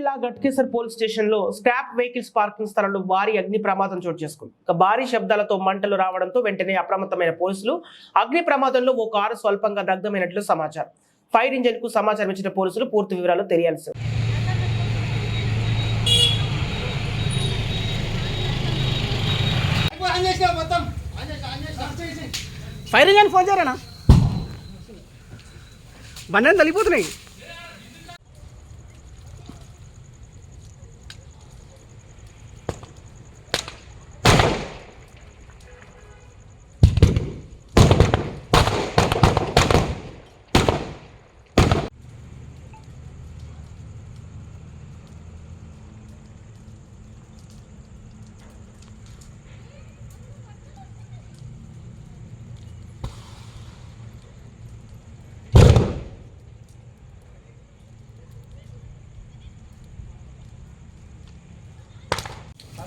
జిల్లా గట్కేసర్ పోలీస్ స్టేషన్లో scrap vehicles parking స్థలంలో భారీ అగ్ని ప్రమాదం చోటు చేసుకుంది. ఇక భారీ శబ్దాలతో మంటలు రావడంతో వెంటనే అప్రమత్తమైన పోలీసులు అగ్ని ప్రమాదంలో ఓ కారు స్వల్పంగా దగ్ధమైనట్లు సమాచారం. ఫైర్ ఇంజిన్కు సమాచారం ఇచ్చిన పోలీసులు పూర్తి వివరాలు తెలియాల్సి ఫైర్ ఇంజన్ ఫోన్ చేయరా బండి తలిపోతున్నాయి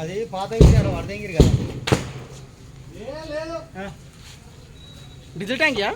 అది పాత ఇచ్చాడు అర్థం కదా. Diesel tank yeah?